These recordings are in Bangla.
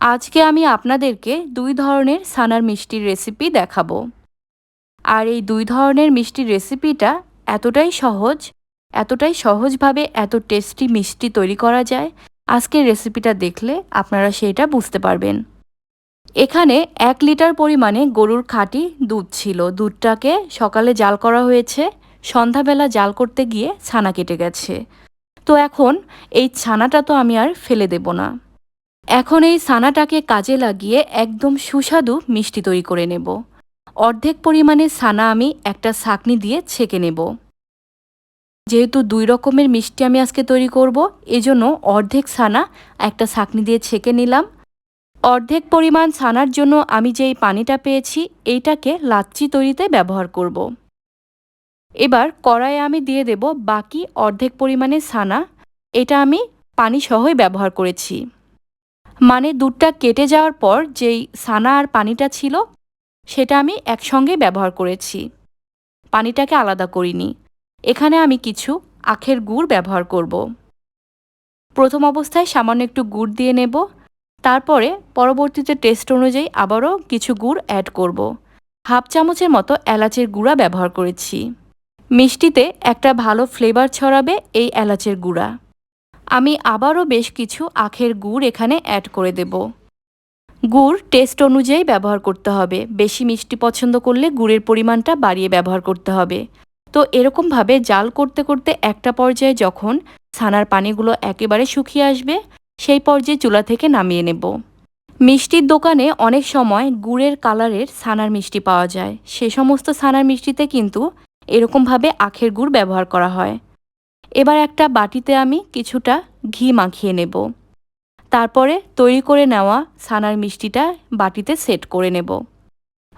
আজকে আমি আপনাদেরকে দুই ধরনের ছানার মিষ্টির রেসিপি দেখাবো। আর এই দুই ধরনের মিষ্টির রেসিপিটা এতটাই সহজ, এতটাই সহজভাবে এত টেস্টি মিষ্টি তৈরি করা যায়, আজকের রেসিপিটা দেখলে আপনারা সেটা বুঝতে পারবেন। এখানে এক লিটার পরিমাণে গরুর খাঁটি দুধ ছিল। দুধটাকে সকালে জাল করা হয়েছে। সন্ধ্যাবেলা জাল করতে গিয়ে ছানা কেটে গেছে। তো এখন এই ছানাটা তো আমি আর ফেলে দেব না। এখন এই সানাটাকে কাজে লাগিয়ে একদম সুস্বাদু মিষ্টি তৈরি করে নেব। অর্ধেক পরিমাণে সানা আমি একটা ছাকনি দিয়ে ছেঁকে নেব। যেহেতু দুই রকমের মিষ্টি আমি আজকে তৈরি করব, এজন্য অর্ধেক সানা একটা ছাকনি দিয়ে ছেঁকে নিলাম। অর্ধেক পরিমাণ ছানার জন্য আমি যেই পানিটা পেয়েছি, এইটাকে লাচ্ছি তৈরিতে ব্যবহার করব। এবার কড়াইয়ে আমি দিয়ে দেব বাকি অর্ধেক পরিমাণে ছানা। এটা আমি পানি সহই ব্যবহার করেছি। মানে দুধটা কেটে যাওয়ার পর যেই সানা আর পানিটা ছিল, সেটা আমি একসঙ্গে ব্যবহার করেছি। পানিটাকে আলাদা করিনি। এখানে আমি কিছু আখের গুড় ব্যবহার করব। প্রথম অবস্থায় সামান্য একটু গুড় দিয়ে নেব। তারপরে পরবর্তীতে টেস্ট অনুযায়ী আবারও কিছু গুড় অ্যাড করব। হাফ চামচের মতো এলাচের গুঁড়া ব্যবহার করেছি। মিষ্টিতে একটা ভালো ফ্লেভার ছড়াবে এই এলাচের গুঁড়া। আমি আবারও বেশ কিছু আখের গুড় এখানে অ্যাড করে দেব। গুড় টেস্ট অনুযায়ী ব্যবহার করতে হবে। বেশি মিষ্টি পছন্দ করলে গুড়ের পরিমাণটা বাড়িয়ে ব্যবহার করতে হবে। তো এরকমভাবে জাল করতে করতে একটা পর্যায়ে যখন ছানার পানিগুলো একেবারে শুকিয়ে আসবে, সেই পর্যায়ে চুলা থেকে নামিয়ে নেব। মিষ্টির দোকানে অনেক সময় গুড়ের কালারের ছানার মিষ্টি পাওয়া যায়। সে সমস্ত ছানার মিষ্টিতে কিন্তু এরকমভাবে আখের গুড় ব্যবহার করা হয়। এবার একটা বাটিতে আমি কিছুটা ঘি মাখিয়ে নেব। তারপরে তৈরি করে নেওয়া ছানার মিষ্টিটা বাটিতে সেট করে নেব।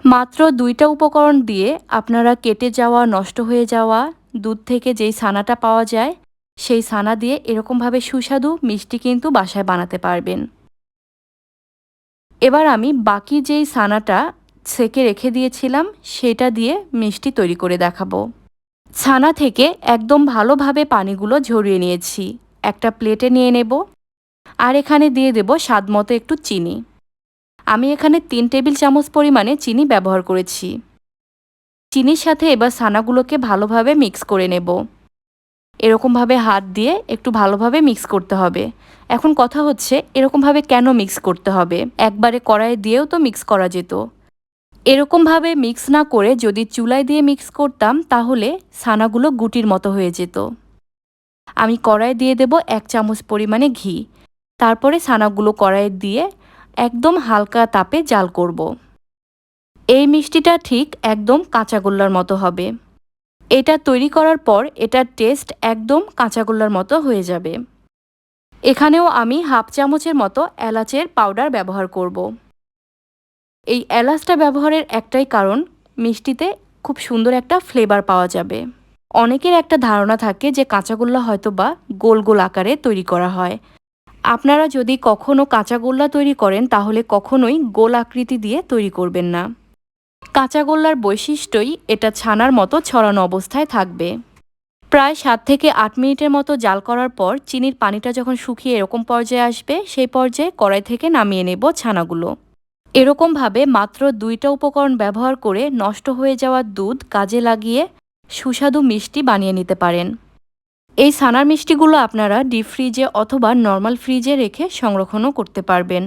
মাত্র দুইটা উপকরণ দিয়ে আপনারা কেটে যাওয়া, নষ্ট হয়ে যাওয়া দুধ থেকে যেই ছানাটা পাওয়া যায়, সেই ছানা দিয়ে এরকমভাবে সুস্বাদু মিষ্টি কিন্তু বাসায় বানাতে পারবেন। এবার আমি বাকি যেই ছানাটা সেকে রেখে দিয়েছিলাম, সেটা দিয়ে মিষ্টি তৈরি করে দেখাবো। ছানা থেকে একদম ভালোভাবে পানিগুলো ঝরিয়ে নিয়েছি। একটা প্লেটে নিয়ে নেব আর এখানে দিয়ে দেব স্বাদ মতো একটু চিনি। আমি এখানে তিন টেবিল চামচ পরিমাণে চিনি ব্যবহার করেছি। চিনির সাথে এবার ছানাগুলোকে ভালোভাবে মিক্স করে নেব। এরকমভাবে হাত দিয়ে একটু ভালোভাবে মিক্স করতে হবে। এখন কথা হচ্ছে, এরকমভাবে কেন মিক্স করতে হবে? একবারে কড়াই দিয়েও তো মিক্স করা যেত। এরকমভাবে মিক্স না করে যদি চুলায় দিয়ে মিক্স করতাম, তাহলে ছানাগুলো গুটির মতো হয়ে যেত। আমি কড়াই দিয়ে দেব এক চামচ পরিমাণে ঘি। তারপরে ছানাগুলো কড়াইয়ে দিয়ে একদম হালকা তাপে জাল করব। এই মিষ্টিটা ঠিক একদম কাঁচাগোল্লার মতো হবে। এটা তৈরি করার পর এটার টেস্ট একদম কাঁচাগোল্লার মতো হয়ে যাবে। এখানেও আমি হাফ চামচের মতো এলাচের পাউডার ব্যবহার করব। এই এলাচটা ব্যবহারের একটাই কারণ, মিষ্টিতে খুব সুন্দর একটা ফ্লেভার পাওয়া যাবে। অনেকের একটা ধারণা থাকে যে কাঁচাগোল্লা হয়তো বা গোল গোল আকারে তৈরি করা হয়। আপনারা যদি কখনও কাঁচাগোল্লা তৈরি করেন, তাহলে কখনোই গোল আকৃতি দিয়ে তৈরি করবেন না। কাঁচাগোল্লার বৈশিষ্ট্যই এটা ছানার মতো ছড়ানো অবস্থায় থাকবে। প্রায় সাত থেকে আট মিনিটের মতো জাল করার পর চিনির পানিটা যখন শুকিয়ে এরকম পর্যায়ে আসবে, সেই পর্যায়ে কড়াই থেকে নামিয়ে নেব ছানাগুলো। এরকমভাবে মাত্র দুইটা উপকরণ ব্যবহার করে নষ্ট হয়ে যাওয়া দুধ কাজে লাগিয়ে সুস্বাদু মিষ্টি বানিয়ে নিতে পারেন। এই সানার মিষ্টিগুলো আপনারা ডিপ ফ্রিজে অথবা নর্মাল ফ্রিজে রেখে সংরক্ষণও করতে পারবেন।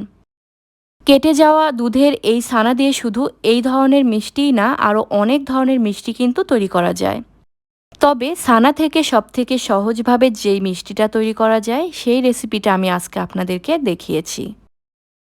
কেটে যাওয়া দুধের এই সানা দিয়ে শুধু এই ধরনের মিষ্টিই না, আরও অনেক ধরনের মিষ্টি কিন্তু তৈরি করা যায়। তবে সানা থেকে সবথেকে সহজভাবে যেই মিষ্টিটা তৈরি করা যায়, সেই রেসিপিটা আমি আজকে আপনাদেরকে দেখিয়েছি।